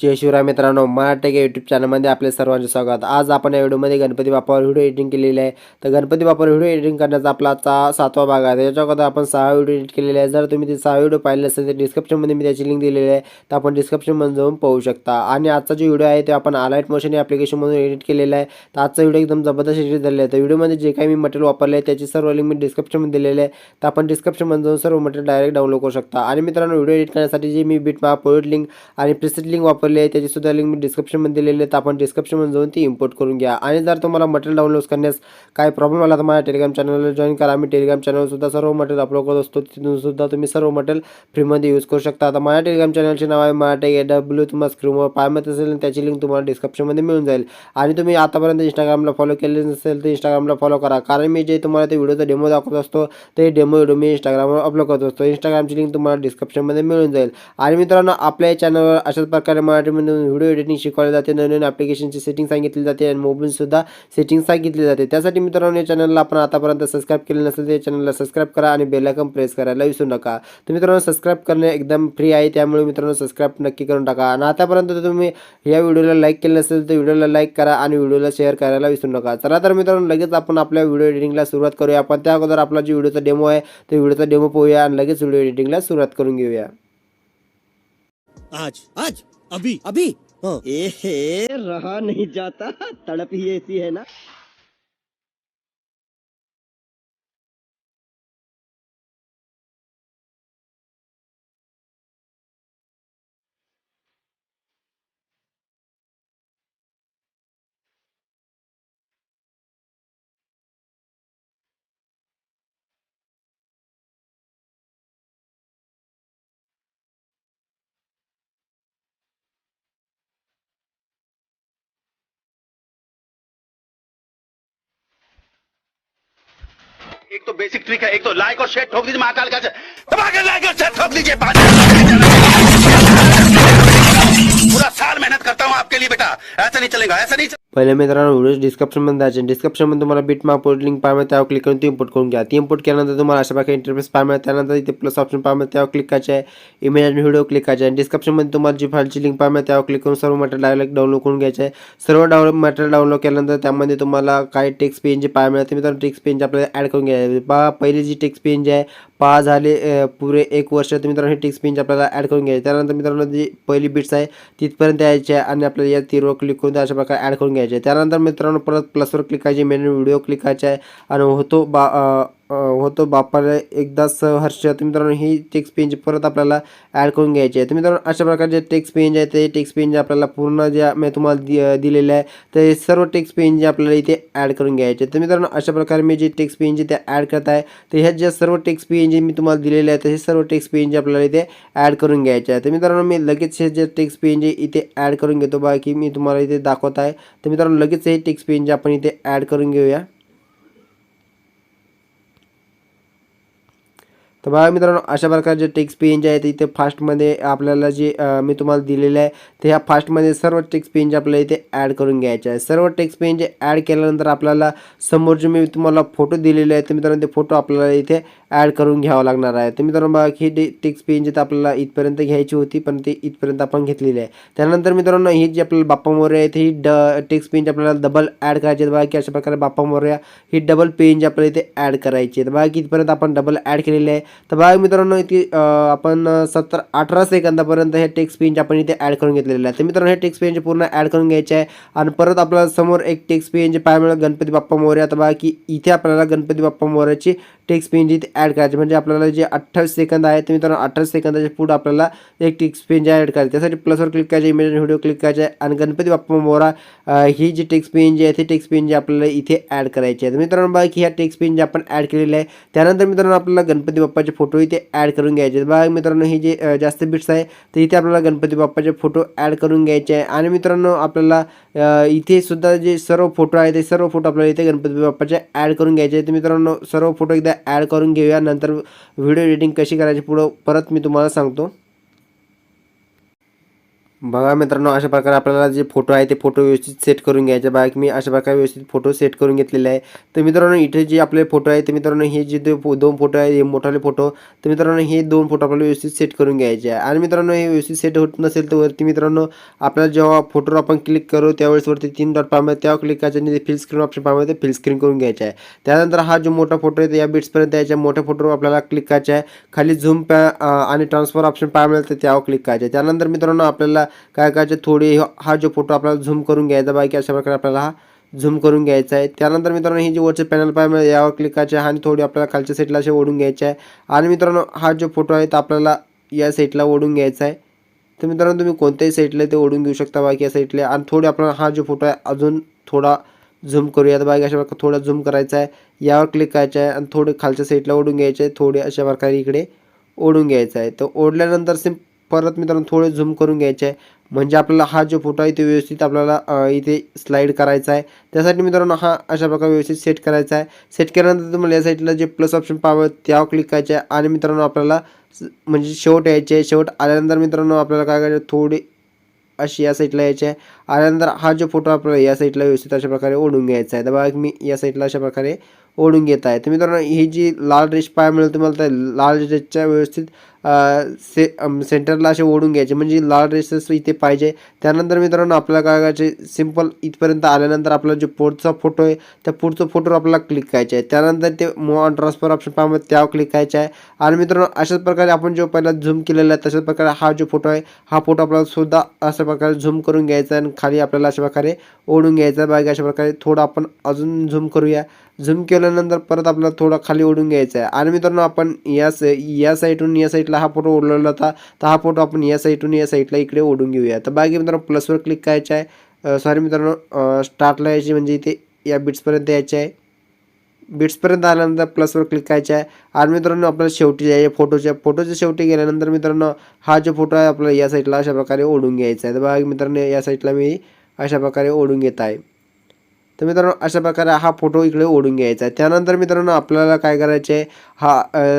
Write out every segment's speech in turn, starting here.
जय शिवराय मित्रांनो मराठी या यूट्यूब चॅनलमध्ये आपले सर्वांचे स्वागत. आज आपण या व्हिडिओमध्ये गणपती बाप्पावर व्हिडिओ एडिटिंग केलेली आहे. तर गणपती बाप्पावर व्हिडिओ एडिटिंग करण्याचा आपला आजचा सातवा भाग आहे. त्याच्या अगोदर आपण सहा व्हिडिओ एडिट केलेले आहे जर तुम्ही ते सहा व्हिडिओ पाहिले असेल तर डिस्क्रिप्शनमध्ये मी त्याची लिंक दिलेली आहे. तर आपण डिस्क्रिप्शनमध्ये जाऊन पाहू शकता. आणि आजचा जो व्हिडिओ आहे ते आपण आलाइट मोशन या ॲप्लिकेशनमधून एडिट केलेला आहे. तर आजचा व्हिडिओ एकदम जबरदस्त एडिट झालेला आहे. तर व्हिडिओमध्ये जे काही मी मटेरियल वापरले आहे त्याची सर्व लिंक मी डिस्क्रिप्शनमध्ये दिलेले आहे. तर आपण डिस्क्रिप्शनमध्ये जाऊन सर्व मटेरियल डायरेक्ट डाउनलोड करू शकता. आणि मित्रांनो व्हिडिओ एडिट करण्यासाठी जी मी बीट मॅप पोइट लिंक आणि प्रिसेट लिंक वापर वापरली आहे त्याचीसुद्धा लिंक मी डिस्क्रिप्शनमध्ये दिलेली आहे. तर आपण डिस्क्रिप्शनमध्ये जाऊन ती इम्पोर्ट करून घ्या. आणि जर तुम्हाला मटेरियल डाउनलोड करण्यास काय प्रॉब्लेम आला तर माझ्या टेलिग्राम चॅनलला जॉईन करा. आम्ही टेलिग्राम चॅनलसुद्धा सर्व मटेरियल अपलोड करत असतो. तिथूनसुद्धा तुम्ही सर्व मटेरियल फ्रीमध्ये यूज करू शकता. आता माझ्या टेलिग्राम चॅनलचे नाव आहे मराठी ए डब्ल्यू तुम्हाला स्क्रीनवर पाय असेल त्याची लिंक तुम्हाला डिस्क्रिप्शनमध्ये मिळून जाईल. आणि तुम्ही आतापर्यंत इंस्टाग्रामला फॉलो केले नसेल तर इंस्टाग्रामला फॉलो करा. कारण मी जे तुम्हाला ते व्हिडिओचा डेमो दाखवत असतो ते डेमो व्हिडिओ मी इंस्टाग्रामवर अपलोड करत असतो. इंस्टाग्रामची लिंक तुम्हाला डिस्क्रिप्शनमध्ये मिळून जाईल. आणि मित्रांनो आपल्या चॅनलवर अशाच प्रकारे मराठीमध्ये व्हिडिओ एडिटिंग शिकवले जाते नवीन ॲप्लिकेशनची सेटिंग सांगितली जाते आणि मोबाईलसुद्धा सेटिंग सांगितली जाते. त्यासाठी मित्रांनो या चॅनलला आपण आतापर्यंत सबस्क्राईब केलं नसेल तर या चॅनलला सबस्क्राईब करा आणि बेलायकन प्रेस करायला विसरू नका. तर मित्रांनो सबस्क्राईब करणे एकदम फ्री आहे त्यामुळे मित्रांनो सबस्क्राईब नक्की करून टाका. आणि आतापर्यंत तुम्ही या व्हिडिओला लाईक केलं नसेल तर व्हिडिओला लाईक करा आणि व्हिडिओला शेअर करायला विसरू नका. चला तर मित्रांनो लगेच आपण आपल्या व्हिडिओ एडिटिंगला सुरुवात करूया. आपण त्या अगोदर आपला जो व्हिडिओचा डेमो आहे तो व्हिडिओचा डेमो पाहूया आणि लगेच व्हिडिओ एडिटिंगला सुरुवात करून घेऊया. आज. आज? अभी. अभी? हाँ. ए रहा नहीं जाता. तड़प ही ऐसी है ना. एक तो बेसिक ट्रिक है, एक तो लाइक और शेयर ठोक दीजिए महाकाल का दबा लाइक और शेयर ठोक दीजिए पूरा साल मेहनत करता हूँ आपके लिए बेटा, ऐसा नहीं चलेगा, ऐसा नहीं चलेगा। पहिले मित्रांनो व्हिडिओ डिस्क्रिप्शनमध्ये द्यायचे डिस्क्रिप्शनमध्ये तुम्हाला बीट माप लिंक पाहिजे त्यावर क्लिक करून ती इम्पोर्ट करून घ्या ती इम्पोर्ट केल्यानंतर तुम्हाला अशा प्रकारे इंटरफेस पाहिजे त्यानंतर इथे प्लस ऑप्शन पाहिजे त्यावर क्लिक करायचे आहे इमेज आणि व्हिडिओ क्लिक करायचे आहे डिस्क्रिप्शनमध्ये तुम्हाला जी फाईलची लिंक पाहिजे त्यावर क्लिक करून सर्व मटेरियल डायरेक्ट डाउनलोड करून घ्यायचे आहे सर्व डाउनलोड मटेरियल डाउनलोड केल्यानंतर त्यामध्ये तुम्हाला काही टेक्स्ट पेन जे पाहिजे ते मित्रांनो टेक्स्ट पेन आपल्याला ॲड करून घ्यायचे पहा पहिली जी टेक्स्ट पेन जी आहे पहा झाले पुरे एक वर्ष तर मित्रांनो हे टेक्स्ट पेन आपल्याला ॲड करून घ्यायचे त्यानंतर मित्रांनो जी पहिली बिट्स आहे तिथपर्यंत यायचे आहे आणि आपल्याला या तीरवर क्लिक करून अशा प्रकारे ॲड करून घ्यायचे करायचे त्यानंतर मित्रांनो परत प्लसवर क्लिक करायचे मेन व्हिडिओ क्लिक आहे. आणि होतो बा होतो. बापाला एकदाच हर्ष तर मित्रांनो ही टेक्स्ट पेंज परत आपल्याला ॲड करून घ्यायची आहे. तर मित्रांनो अशा प्रकारचे जे टेक्स्ट पेंज आहे ते टेक्स्ट पेंज आपल्याला पूर्ण जे मी तुम्हाला दि दिलेलं आहे ते सर्व टेक्स्ट पेंज आपल्याला इथे ॲड करून घ्यायचे तर मित्रांनो अशा प्रकारे मी जे टेक्स्ट पेंज ते ॲड करत आहे तर ह्या ज्या सर्व टेक्स्ट पेंज मी तुम्हाला दिलेले आहे तर हे सर्व टेक्स्ट पेंज आपल्याला इथे ॲड करून घ्यायचे आहे तर मित्रांनो मी लगेच हे जे टेक्स्ट पेंज इथे ॲड करून घेतो. बा की मी तुम्हाला इथे दाखवत आहे. तर मित्रांनो लगेच हे टेक्स्ट पेंज आपण इथे ॲड करून घेऊया. तर बघा मित्रांनो अशा प्रकारचे टेक्स्ट पेंज आहेत इथे फास्टमध्ये आपल्याला जे मी तुम्हाला दिलेले आहे ते ह्या फास्टमध्ये सर्व टेक्स पेंज आपल्याला इथे ॲड करून घ्यायचे आहे. सर्व टेक्स्ट पेंज ॲड केल्यानंतर आपल्याला समोर जे मी तुम्हाला फोटो दिलेले आहेत तर मित्रांनो ते फोटो आपल्याला इथे ॲड करून घ्यावं लागणार आहे. तर मित्रांनो बघा ही डे टेक्स्ट पेंज तर आपल्याला इथपर्यंत घ्यायची होती पण ते इथपर्यंत आपण घेतलेली आहे. त्यानंतर मित्रांनो ही जी आपल्याला बाप्पा मोर्या आहेत ही ड टेक्स्ट पेंज आपल्याला डबल ॲड करायची आहेत बघा की अशा प्रकारे बाप्पा मोर्या ही डबल पेंज आपल्याला इथे ॲड करायची आहे. बघा की इथपर्यंत आपण डबल ॲड केलेले आहे. तर बघा मित्रांनो इथे आपण सत्तर अठरा सेकंदापर्यंत हे टेक्स्ट पेंज आपण इथे ॲड करून घेतलेलं आहे. तर मित्रांनो हे टेक्स्ट पेंज पूर्ण ॲड करून घ्यायचे आहे. आणि परत आपल्याला समोर एक टेक्स्ट पेंज पाहायला मिळेल गणपती बाप्पा मोर्या. तर बघा की इथे आपल्याला गणपती बाप्पा मोर्याची टेक्स्ट पेन इथे ॲड करायचे. म्हणजे आपल्याला जे अठ्ठावीस सेकंद आहे ते मित्रांनो अठ्ठावीस सेकंदाच्या पुढे आपल्याला एक टेक्स्ट पेंज ॲड करायचं. त्यासाठी प्लसवर क्लिक करायचे इमेज व्हिडिओ क्लिक करायचे आहे. आणि गणपती बाप्पा मोरा ही जी टेक्स्ट जी आहे ते टेक्स्ट जी आपल्याला इथे ॲड करायची आहे. तर मित्रांनो बघा की ह्या टेक्स्ट जे आपण ॲड केलेले आहे. त्यानंतर मित्रांनो आपल्याला गणपती बाप्पाचे फोटो इथे ॲड करून घ्यायचे बघा मित्रांनो हे जे जास्त बिट्स आहे तर इथे आपल्याला गणपती बाप्पाचे फोटो ॲड करून घ्यायचे आहे. आणि मित्रांनो आपल्याला इथे सुद्धा जे सर्व फोटो आहे ते सर्व फोटो आपल्याला इथे गणपती बाप्पाचे ॲड करून घ्यायचे आहेत. मित्रांनो सर्व फोटो एकदा ॲड करून घेऊया. नंतर व्हिडिओ एडिटिंग कशी करायची पुढं परत मी तुम्हाला सांगतो. बघा मित्रांनो अशा प्रकारे आपल्याला जे फोटो आहे ते फोटो व्यवस्थित सेट करून घ्यायचे. बघा की मी अशा प्रकारे व्यवस्थित फोटो सेट करून घेतलेले आहे. तर मित्रांनो इथे जे आपले फोटो आहे ते मित्रांनो हे जे दोन फोटो आहे हे मोठाले फोटो तर मित्रांनो हे दोन फोटो आपल्याला व्यवस्थित सेट करून घ्यायचे आहे. आणि मित्रांनो हे व्यवस्थित सेट होत नसेल तर वरती मित्रांनो आपल्याला जेव्हा फोटोवर आपण क्लिक करू त्यावेळेस वरती तीन डॉट पाहिजे तेव्हा क्लिक करायचे आणि ते फिल स्क्रीन ऑप्शन पाहावे ते फिल स्क्रीन करून घ्यायचे आहे. त्यानंतर हा जो मोठा फोटो आहे या बिट्सपर्यंत यायच्या मोठ्या फोटोवर आपल्याला क्लिक करायचे आहे. खाली झूम पॅ आणि ट्रान्सफर ऑप्शन पाहायला मिळतं त्यावर क्लिक करायचे आहे. त्यानंतर मित्रांनो आपल्याला काय करायचे थोडी हा जो फोटो आपल्याला झूम करून घ्यायचा बाकी अशा प्रकारे आपल्याला हा झूम करून घ्यायचा आहे. त्यानंतर मित्रांनो ही जी वरचे पॅनल पाहिजे मिळेल यावर क्लिक करायचे आहे आणि थोडी आपल्याला खालच्या साईडला असे ओढून घ्यायचे आहे. आणि मित्रांनो हा जो फोटो आहे तो आपल्याला या साईडला ओढून घ्यायचा आहे. तर मित्रांनो तुम्ही कोणत्याही साईडला ते ओढून घेऊ शकता बाकी या साईडला आणि थोडी आपल्याला हा जो फोटो आहे अजून थोडा झूम करूयात बाकी अशा प्रकारे थोडा झूम करायचा आहे. यावर क्लिक करायचं आहे आणि थोडे खालच्या साईडला ओढून घ्यायचे आहे. थोडे अशा प्रकारे इकडे ओढून घ्यायचं आहे. तर ओढल्यानंतर सिम परत मित्रांनो थोडे झूम करून घ्यायचे आहे. म्हणजे आपल्याला हा जो फोटो आहे तो व्यवस्थित आपल्याला इथे स्लाईड करायचा आहे. त्यासाठी मित्रांनो हा अशा प्रकारे व्यवस्थित सेट करायचा आहे. सेट केल्यानंतर तुम्हाला या साईडला जे प्लस ऑप्शन पाहावं त्यावर क्लिक करायचं आहे आणि मित्रांनो आपल्याला म्हणजे शेवट यायचे आहे. शेवट आल्यानंतर मित्रांनो आपल्याला काय करायचं थोडी अशी या साईडला यायची आहे. आल्यानंतर हा जो फोटो आपल्याला या साईडला व्यवस्थित अशा प्रकारे ओढून घ्यायचा आहे. तर बघा मी या साईडला अशा प्रकारे ओढून घेत आहे. तर मित्रांनो ही जी लाल ड्रेस पाहायला मिळेल तुम्हाला त्या लाल ड्रेसच्या व्यवस्थित से सेंटरला असे ओढून घ्यायचे. म्हणजे लाल रेसेस इथे पाहिजे. त्यानंतर मित्रांनो आपल्याला काय करायचे? सिंपल इथपर्यंत आल्यानंतर आपला जो पुढचा फोटो आहे त्या पुढचा फोटोवर आपल्याला क्लिक करायचे आहे. त्यानंतर ते मूव ऑन ट्रान्सफर ऑप्शन पाहिजे त्यावर क्लिक करायचे आहे. आणि मित्रांनो अशाच प्रकारे आपण जो पहिला झूम केलेला आहे तशाच प्रकारे हा जो फोटो आहे हा फोटो आपल्याला सुद्धा अशा प्रकारे झूम करून घ्यायचा आहे. आणि खाली आपल्याला अशा प्रकारे ओढून घ्यायचा आहे. बाकी अशा प्रकारे थोडं आपण अजून झूम करूया. झूम केल्यानंतर परत आपल्याला थोडा खाली ओढून घ्यायचा आहे. आणि मित्रांनो आपण या स या साईडून या साईडला हा फोटो ओढलेला होता. तर हा फोटो आपण या साईडून या साईडला इकडे ओढून घेऊया. तर बाकी मित्रांनो प्लसवर क्लिक करायचं आहे. सॉरी मित्रांनो स्टार्टला यायची म्हणजे इथे या बिट्सपर्यंत यायचे आहे. बिट्सपर्यंत आल्यानंतर प्लसवर क्लिक करायचं आहे. आणि मित्रांनो आपल्याला शेवटी जायचे फोटोच्या फोटोच्या शेवटी गेल्यानंतर मित्रांनो हा जो फोटो आहे आपल्याला या साईडला अशा प्रकारे ओढून घ्यायचा आहे. तर बघा मित्रांनो या साईडला मी अशा प्रकारे ओढून घेत आहे. तर मित्रांनो अशा प्रकारे हा फोटो इकडे ओढून घ्यायचा आहे. त्यानंतर मित्रांनो आपल्याला काय करायचे आहे? हा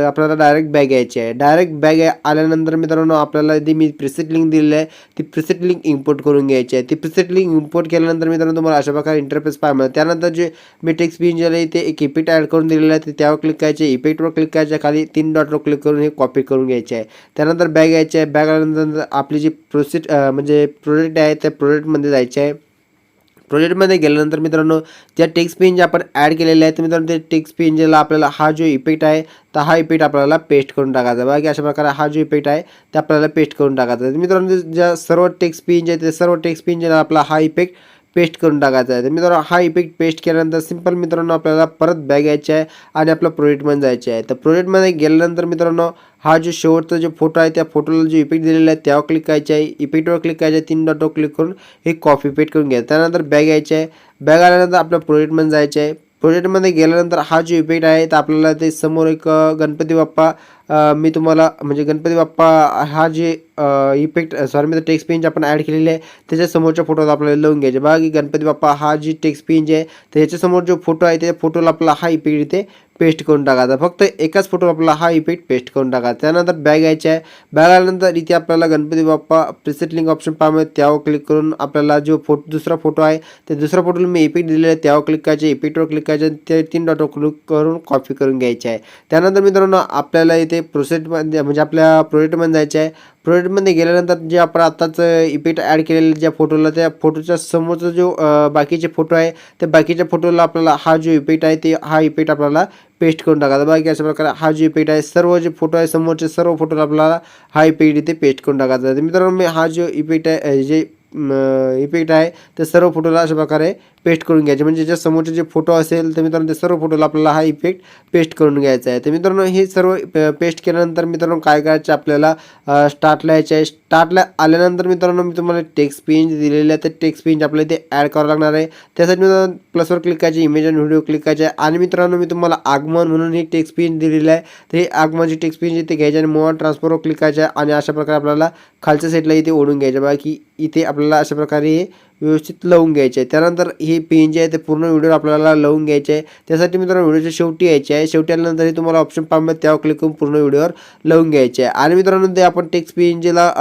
आपल्याला डायरेक्ट बॅग यायची आहे. डायरेक्ट बॅग आल्यानंतर मित्रांनो आपल्याला जी मी प्रिसेट लिंक दिलेली आहे ती प्रिसेट लिंक इम्पोर्ट करून घ्यायची आहे. ती प्रिसेट लिंक इम्पोर्ट केल्यानंतर मित्रांनो तुम्हाला अशा प्रकारे इंटरफेस पाहायला मिळेल. त्यानंतर जे मी टेक्स्ट बिन जे आहे ते एक इफेक्ट ॲड करून दिलेलं आहे. ते त्यावर क्लिक करायचे इफेक्टवर क्लिक करायचे खाली तीन डॉटवर क्लिक करून हे कॉपी करून घ्यायचे आहे. त्यानंतर बॅग यायची आहे. बॅग आल्यानंतर आपली जी प्रोसेट म्हणजे प्रोडक्ट आहे त्या प्रोडक्टमध्ये जायचे आहे. प्रोजेक्टमध्ये गेल्यानंतर मित्रांनो त्या टेक्स्ट पेन जे आपण ॲड केलेले आहेत तर मित्रांनो ते टेक्स्ट पेनला आपल्याला हा जो इफेक्ट आहे तर हा इफेक्ट आपल्याला पेस्ट करून टाकायचा बघा की अशा प्रकारे हा जो इफेक्ट आहे ते आपल्याला पेस्ट करून टाकायचा मित्रांनो ज्या सर्व टेक्स्ट पेन जे आहे ते सर्व टेक्स्ट पेन आपला हा इफेक्ट पेस्ट करून टाकायचा आहे. तर मित्रांनो हा इफेक्ट पेस्ट केल्यानंतर सिंपल मित्रांनो आपल्याला परत बॅग यायची आहे आणि आपलं प्रोजेक्टमध्ये जायचे आहे. तर प्रोजेक्टमध्ये गेल्यानंतर मित्रांनो हा जो शेवटचा जो फोटो आहे त्या फोटोला जो इफेक्ट दिलेला आहे त्यावर क्लिक करायचे आहे. इफेक्टवर क्लिक करायचे आहे तीन डॉटवर क्लिक करून हे कॉफी पेट करून घ्या. त्यानंतर बॅग यायचे आहे. बॅग आल्यानंतर आपल्या प्रोजेक्टमध्ये जायचे आहे. प्रोजेक्टमध्ये गेल्यानंतर हा जो इफेक्ट आहे तर आपल्याला ते समोर एक गणपती बाप्पा मी तुम्हाला म्हणजे गणपती बाप्पा हा जे इफेक्ट सॉरी मी टेक्स्ट पेन जे आपण ॲड केलेले आहे त्याच्या समोरच्या फोटोला आपल्याला लावून घ्यायचे. बघा की गणपती बाप्पा हा जी टेक्स्ट पेंज आहे तर ह्याच्यासमोर जो फोटो आहे त्या फोटोला आपला हा इफेक्ट इथे पेस्ट करून टाकायचा. फक्त एकाच फोटो आपला हा इफेक्ट पेस्ट करून टाकायचा. त्यानंतर बॅग यायची आहे. बॅग आल्यानंतर इथे आपल्याला Ganpati Bappa preset link option पाहावे त्यावर क्लिक करून आपल्याला जो फोटो दुसरा फोटो आहे ते दुसऱ्या फोटोला मी इफेक्ट दिलेला आहे. त्यावर क्लिक करायचे इफेक्टवर क्लिक करायचे ते तीन डॉटवर क्लिक करून कॉपी करून घ्यायचे आहे. त्यानंतर मित्रांनो आपल्याला इथे प्रोसेटमध्ये म्हणजे आपल्या प्रोजेक्टमध्ये जायचं आहे. प्रोडक्टमध्ये गेल्यानंतर जे आपण आत्ताच इफेक्ट ॲड केलेले ज्या फोटोला त्या फोटोच्या समोरचा जो बाकीचे फोटो आहे त्या बाकीच्या फोटोला आपल्याला हा जो इफेक्ट आहे ते हा इफेक्ट आपल्याला पेस्ट करून टाकायचा बाकी अशा प्रकारे हा जो इफेक्ट आहे सर्व जे फोटो आहे समोरचे सर्व फोटोला आपल्याला हा इफेक्ट इथे पेस्ट करून टाकायचा. तर मित्रांनो मी हा जो इफेक्ट आहे जे इफेक्ट आहे ते सर्व फोटोला अशा प्रकारे पेस्ट करून घ्यायचे. म्हणजे ज्या समोरचे जे फोटो असेल तर मित्रांनो ते सर्व फोटोला आपल्याला हा इफेक्ट पेस्ट करून घ्यायचा आहे. तर मित्रांनो हे सर्व पेस्ट केल्यानंतर मित्रांनो काय करायचं आपल्याला स्टार्टला यायचे आहे. स्टार्टला आल्यानंतर मित्रांनो मी तुम्हाला टेक्स्ट पेंज दिलेले आहे. ते टेक्स्ट पेंज आपल्याला इथे ॲड करावं लागणार आहे. त्यासाठी मित्रांनो प्लसवर क्लिक करायचे इमेज आणि व्हिडिओ क्लिक करायचे आहे. आणि मित्रांनो मी तुम्हाला आगमन म्हणून ही टेक्स्ट पेंज दिलेली आहे. तर हे आगमनची टेक्स्ट पेंज इथे घ्यायची आणि मोबाईल ट्रान्सफरवर क्लिक करायचे आहे. आणि अशा प्रकारे आपल्याला खालच्या साईडला इथे ओढून घ्यायचे बघा की इथे आपल्याला अशा प्रकारे हे व्यवस्थित लावून घ्यायचे. आहे त्यानंतर हे पेन जे आहे ते पूर्ण व्हिडिओ आपल्याला लावून घ्यायचे. आहे त्यासाठी मित्रांनो व्हिडिओच्या शेवटी यायचे आहे. शेवटी आल्यानंतर हे तुम्हाला ऑप्शन पाहिजे त्यावर क्लिक करून पूर्ण व्हिडिओवर लावून घ्यायचे आहे. आणि मित्रांनो ते आपण टेक्स्ट पेन जेला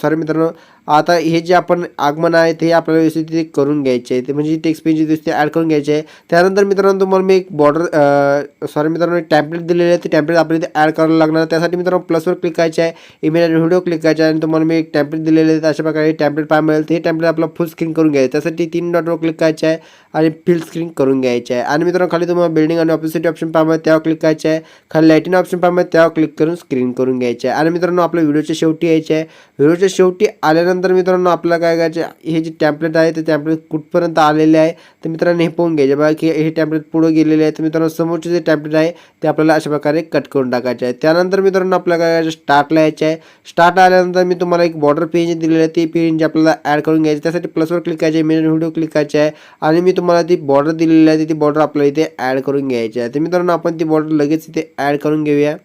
सॉरी मित्रांनो आता हे जे आपण आगमन आहे ते आपल्याला व्यवस्थित ते करून घ्यायचे आहे. ते म्हणजे टेक्स्ट पेज व्यवस्थित ॲड करून घ्यायचे आहे. त्यानंतर मित्रांनो तुम्हाला मी एक बॉर्डर सॉरी मित्रांनो एक टॅम्पलेट दिलेले आहे. ते टॅम्पलेट आपल्याला इथे ॲड करायला लागणार त्यासाठी मित्रांनो प्लसवर क्लिक करायचे आहे. इमेल आणि व्हिडिओ क्लिक करायचे आहे. आणि तुम्हाला मी एक टॅम्पलेट दिलेले आहे. अशा प्रकारे टॅम्पलेट पाहायला मिळेल. ते टॅम्पलेट आपला फुल स्क्रीन करून घ्यायचं त्यासाठी तीन डॉटवर क्लिक करायचे आहे. आणि फिल स्क्रीन करून घ्यायचे आहे. आणि मित्रांनो खाली तुम्हाला बिल्डिंग आणि ऑफिसिटी ऑप्शन पाहायला मिळेल, त्यावर क्लिक करायचे आहे. खाली लाईटिंग ऑप्शन पाहायला मिळेल, त्यावर क्लिक करून स्क्रीन करून घ्यायचे आहे. आणि मित्रांनो आपल्या व्हिडिओच्या शेवटी यायचे आहे. व्हिडिओच्या शेवटी आल्यानंतर मित्रांनो आपल्याला काय करायचे हे जे टॅम्पलेट आहे ते टॅम्पलेट कुठपर्यंत आलेले आहे तर मित्रांनो हे पाहून घ्यायचे. बघा की हे टॅम्पलेट पुढे गेलेले आहे तर मित्रांनो समोरचे जे टॅम्पलेट आहे ते आपल्याला अशा प्रकारे कट करून टाकायचे आहे. त्यानंतर मित्रांनो आपल्याला काय करायचं स्टार्टला यायचे आहे स्टार्ट आल्यानंतर मी तुम्हाला एक बॉर्डर पेज दिलेलं आहे ते पेज आपल्याला ॲड करून घ्यायची त्यासाठी प्लसवर क्लिक करायचे मेन व्हिडिओ क्लिक करायचे आहे आणि मी तुम्हाला ती बॉर्डर दिलेली आहे ती बॉर्डर आपल्याला इथे ॲड करून घ्यायची आहे. तर मित्रांनो आपण ती बॉर्डर लगेच इथे ॲड करून घेऊया.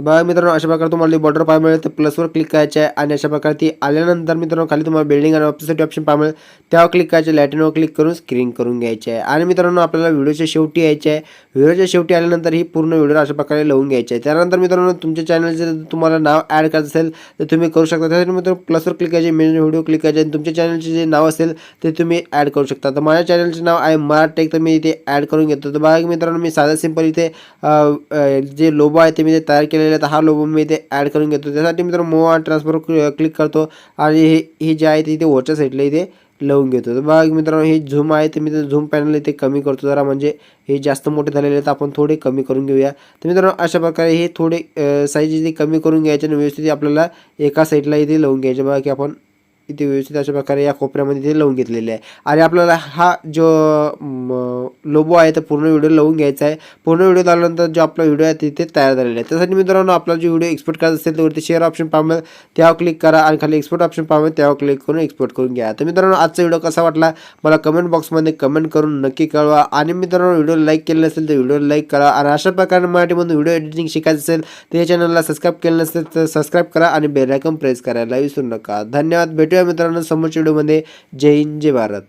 तर बघा मित्रांनो अशा प्रकारे तुम्हाला बॉर्डर पाहायला मिळेल. तर प्लसवर क्लिक करायचे आहे आणि अशा प्रकारे ती आल्यानंतर मित्रांनो खाली तुम्हाला बिल्डिंग आणि ऑफिससाठी ऑप्शन पाहायला मिळेल. त्यावर क्लिक करायचे लॅटिनवर क्लिक करून स्क्रीन करून घ्यायचे आहे. आणि मित्रांनो आपल्याला व्हिडिओच्या शेवटी यायचे आहे. व्हिडिओच्या शेवटी आल्यानंतर ही पूर्ण व्हिडिओ अशा प्रकारे लावून घ्यायचे आहे. त्यानंतर मित्रांनो तुमच्या चॅनलचे तुम्हाला नाव ॲड करायचं असेल तर तुम्ही करू शकता. त्यासाठी मित्रांनो प्लसवर क्लिक करायचे मेन व्हिडिओ क्लिक करायचे आणि तुमच्या चॅनलचे जे नाव असेल ते तुम्ही ॲड करू शकता. तर माझ्या चॅनलचे नाव आहे मराटेक तर मी इथे ॲड करून घेतो. तर बघा मित्रांनो मी साधा सिंपल इथे जे लोबो आहे ते मी ते तयार केलेले आहे तर हा लोबो मी इथे ॲड करून घेतो. त्यासाठी मित्रांनो मोवा ट्रान्सफर क्लिक करतो आणि हे हे जे आहे ते इथे वरच्या साईडला इथे लावून घेतो. तर बघा मित्रांनो हे झूम आहे ते मी झूम पॅनल इथे कमी करतो. जरा म्हणजे हे जास्त मोठे झालेले आहेत आपण थोडे कमी करून घेऊया. तर मित्रांनो अशा प्रकारे हे थोडे साईज इथे कमी करून घ्यायचे आणि व्यवस्थित आपल्याला एका साईडला इथे लावून घ्यायचे. बघा की आपण इथे व्यवस्थित अशा प्रकारे या कोपऱ्यामध्ये ते लावून घेतलेले आहे. आणि आपल्याला हा जो लोबो आहे तर पूर्ण व्हिडिओ लावून घ्यायचा आहे. पूर्ण व्हिडिओ झाल्यानंतर जो आपला व्हिडिओ आहे तिथे तयार झालेला आहे. त्यासाठी मित्रांनो आपला जो व्हिडिओ एक्सपोर्ट करायचा असेल तर वरती शेअर ऑप्शन पाहा त्यावर क्लिक करा आणि खाली एक्सपोर्ट ऑप्शन पाहा त्यावर क्लिक करून एक्सपोर्ट करून घ्या. तर मित्रांनो आजचा व्हिडिओ कसा वाटला? मला कमेंट बॉक्समध्ये कमेंट करून नक्की कळवा. आणि मित्रांनो व्हिडिओ लाईक केलं असेल तर व्हिडिओ लाईक करा. आणि अशा प्रकारे मराठीमधून व्हिडिओ एडिटिंग शिकायचं असेल तर या चॅनलला सबस्क्राईब केलं नसेल तर सबस्क्राईब करा आणि बेल प्रेस करायला विसरू नका. धन्यवाद. भेटूया मित्रांनो समोरच्या व्हिडिओमध्ये जय हिंद जय भारत.